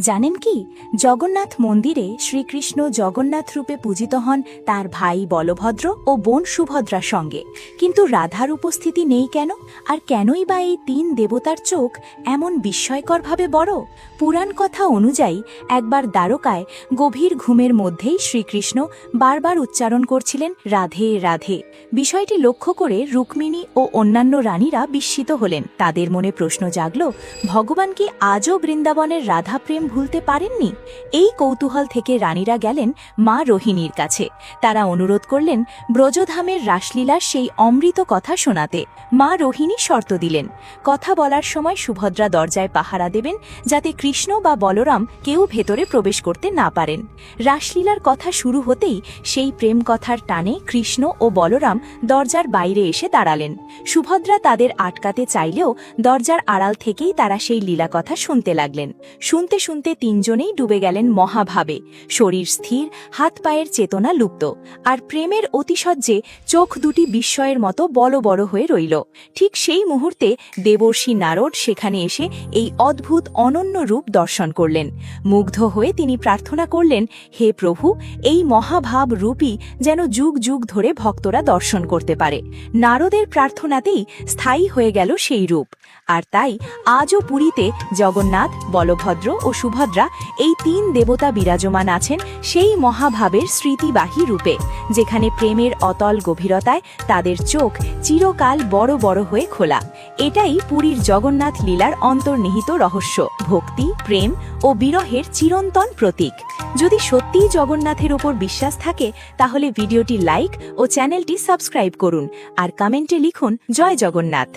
জানেন কি? জগন্নাথ মন্দিরে শ্রীকৃষ্ণ জগন্নাথ রূপে পূজিত হন তার ভাই বলভদ্র ও বোন সুভদ্রার সঙ্গে। কিন্তু রাধার উপস্থিতি নেই কেন? আর কেনই বা এই তিন দেবতার চোখ এমন বিস্ময়করভাবে বড়? পুরাণ কথা অনুযায়ী একবার দ্বারকায় গভীর ঘুমের মধ্যেই শ্রীকৃষ্ণ বারবার উচ্চারণ করছিলেন, রাধে রাধে। বিষয়টি লক্ষ্য করে রুক্মিণী ও অন্যান্য রানীরা বিস্মিত হলেন। তাদের মনে প্রশ্ন জাগল, ভগবান কি আজও বৃন্দাবনের রাধা প্রেম ভুলতে পারেননি? এই কৌতূহল থেকে রানীরা গেলেন মা রোহিণীর কাছে। তারা অনুরোধ করলেন ব্রজধামের রাসলীলার সেই অমৃত কথা শোনাতে। মা রোহিণী শর্ত দিলেন। কথা বলার সময় সুভদ্রা দরজায় পাহারা দেবেন যাতে কৃষ্ণ বা বলরাম কেউ ভেতরে প্রবেশ করতে না পারেন। রাসলীলার কথা শুরু হতেই সেই প্রেম কথার টানে কৃষ্ণ ও বলরাম দরজার বাইরে এসে দাঁড়ালেন। সুভদ্রা তাদের আটকাতে চাইলেও দরজার আড়াল থেকেই তারা সেই লীলা কথা শুনতে লাগলেন। শুনতে শুনতে তিনজনেই ডুবে গেলেন মহাভাবে। শরীর স্থির, হাত পায়ের চেতনা লুপ্ত। আর প্রেমের অতিশয্যে চোখ দুটি বিস্ময়ের মতো বড় বড় হয়ে রইল। ঠিক সেই মুহূর্তে দেবর্ষী নারদ সেখানে এসে এই অদ্ভুত, অনন্য রূপ দর্শন করলেন। মুগ্ধ হয়ে তিনি প্রার্থনা করলেন, হে প্রভু, এই মহাভাব রূপই যেন যুগ যুগ ধরে ভক্তরা দর্শন করতে পারে। নারদের প্রার্থনাতেই স্থায়ী হয়ে গেল সেই রূপ। আর তাই আজও পুরীতে জগন্নাথ, বলভদ্র ও সুভদ্রা এই তিন দেবতা বিরাজমান আছেন সেই মহাভাবের স্মৃতিবাহী রূপে, যেখানে প্রেমের অতল গভীরতায় তাদের চোখ চিরকাল বড় বড় হয়ে খোলা। এটাই পুরীর জগন্নাথ লীলার অন্তর্নিহিত রহস্য, ভক্তি, প্রেম ও বিরহের চিরন্তন প্রতীক। যদি সত্যিই জগন্নাথের ওপর বিশ্বাস থাকে, তাহলে ভিডিওটি লাইক ও চ্যানেলটি সাবস্ক্রাইব করুন আর কমেন্টে লিখুন, জয় জগন্নাথ।